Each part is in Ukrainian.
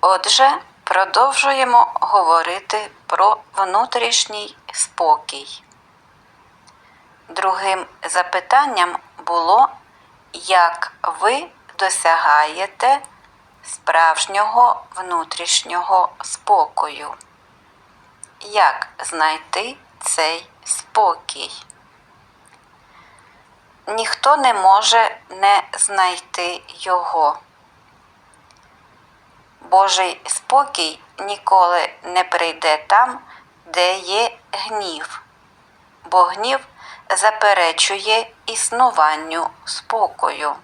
Отже, продовжуємо говорити про внутрішній спокій. Другим запитанням було, як ви досягаєте справжнього внутрішнього спокою. Як знайти цей спокій? Ніхто не може не знайти його. Божий спокій ніколи не прийде там, де є гнів, бо гнів заперечує існуванню спокою.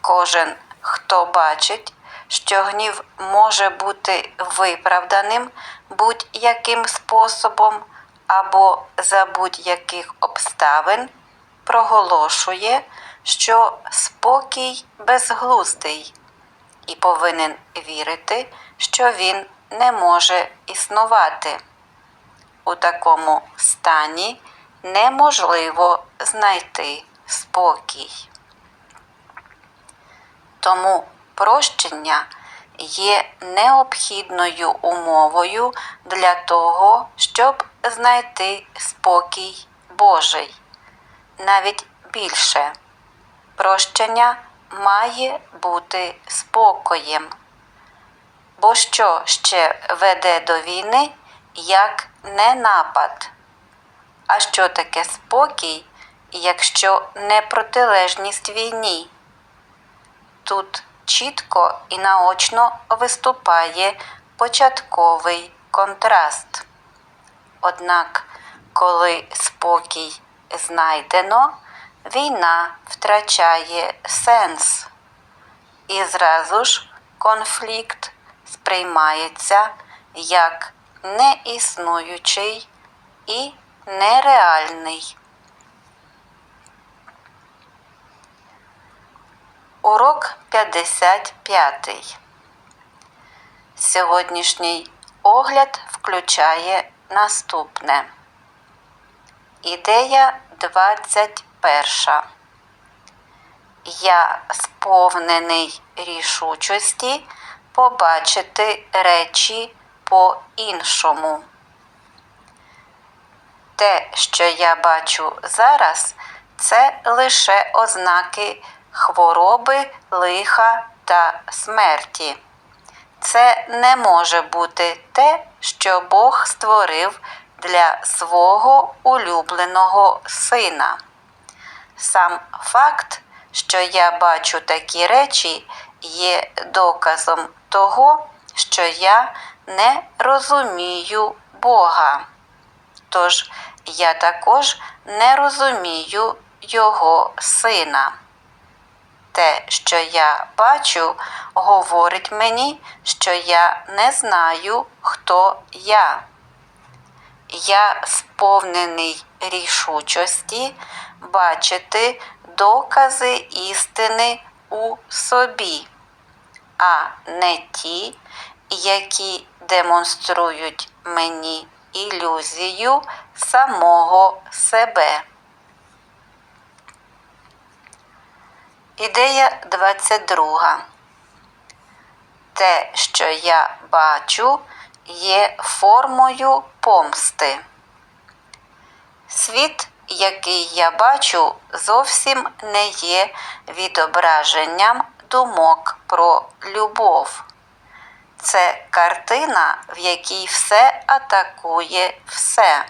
Кожен, хто бачить, що гнів може бути виправданим будь-яким способом або за будь-яких обставин, проголошує, що спокій безглуздий і повинен вірити, що він не може існувати. У такому стані неможливо знайти спокій. Тому прощення є необхідною умовою для того, щоб знайти спокій Божий. Навіть більше прощення має бути спокоєм. Бо що ще веде до війни, як не напад? А що таке спокій, якщо не протилежність війні? Тут чітко і наочно виступає початковий контраст. Однак, коли спокій знайдено, війна втрачає сенс, і зразу ж конфлікт сприймається як неіснуючий і нереальний. Урок 55. Сьогоднішній огляд включає наступне. Ідея 21. Я сповнений рішучості побачити речі по-іншому. Те, що я бачу зараз, це лише ознаки хвороби, лиха та смерті. Це не може бути те, що Бог створив для свого улюбленого сина. Сам факт, що я бачу такі речі, є доказом того, що я не розумію Бога. Тож я також не розумію Його сина. Те, що я бачу, говорить мені, що я не знаю, хто я. Я сповнений рішучості бачити докази істини у собі, а не ті, які демонструють мені ілюзію самого себе. Ідея 22. Те, що я бачу, є формою помсти. Світ, який я бачу, зовсім не є відображенням думок про любов. Це картина, в якій все атакує все.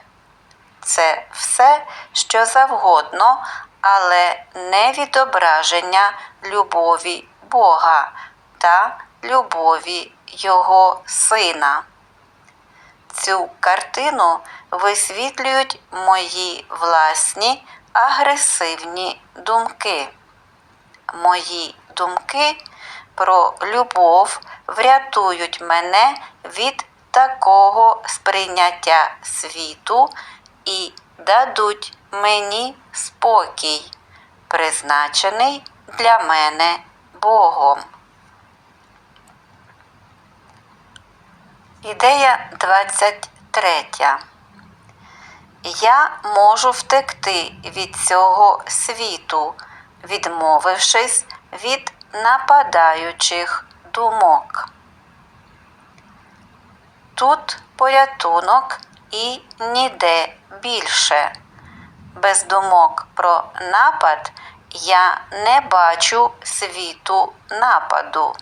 Це все, що завгодно, але не відображення любові Бога та любові Його Сина. Цю картину висвітлюють мої власні агресивні думки. Мої думки про любов врятують мене від такого сприйняття світу і дадуть мені спокій, призначений для мене Богом. Ідея 23. Я можу втекти від цього світу, відмовившись від нападаючих думок. Тут порятунок і ніде більше. Без думок про напад я не бачу світу нападу.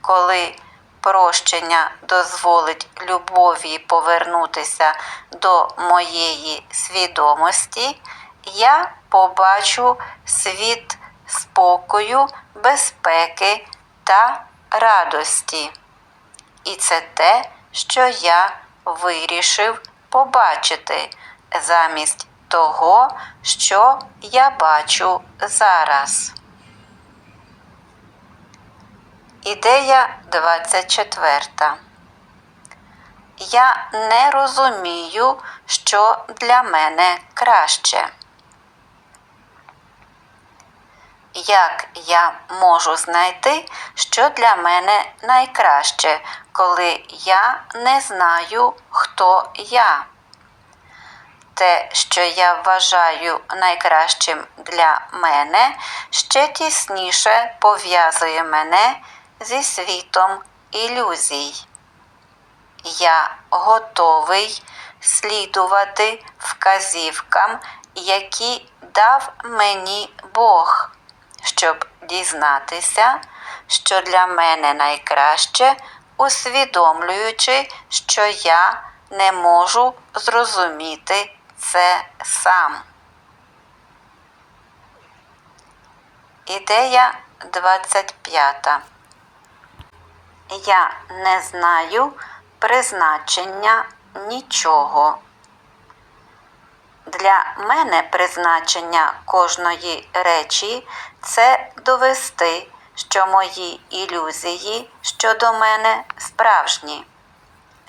Коли прощення дозволить любові повернутися до моєї свідомості, я побачу світ спокою, безпеки та радості. І це те, що я вирішив побачити замість того, що я бачу зараз. Ідея 24. Я не розумію, що для мене краще. Як я можу знайти, що для мене найкраще, коли я не знаю, хто я? Те, що я вважаю найкращим для мене, ще тісніше пов'язує мене зі світом ілюзій. Я готовий слідувати вказівкам, які дав мені Бог, щоб дізнатися, що для мене найкраще, усвідомлюючи, що я не можу зрозуміти це сам. Ідея 25. Я не знаю призначення нічого. Для мене призначення кожної речі це довести, що мої ілюзії щодо мене справжні.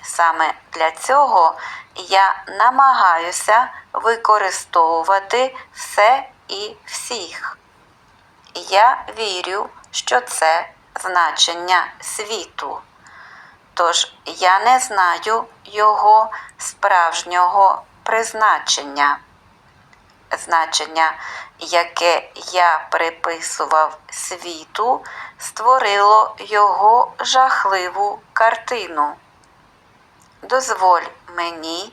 Саме для цього я намагаюся використовувати все і всіх. Я вірю, що це значення світу. Тож я не знаю його справжнього призначення. Значення, яке я приписував світу, створило його жахливу картину. Дозволь мені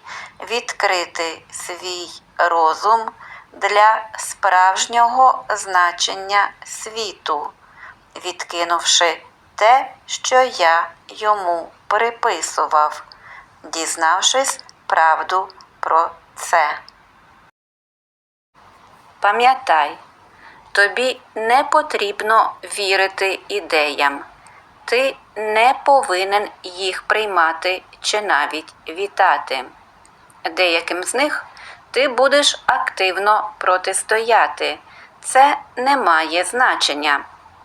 відкрити свій розум для справжнього значення світу, відкинувши те, що я йому приписував, дізнавшись правду про це. Пам'ятай, тобі не потрібно вірити ідеям. Ти не повинен їх приймати чи навіть вітати. Деяким з них ти будеш активно протистояти. Це не має значення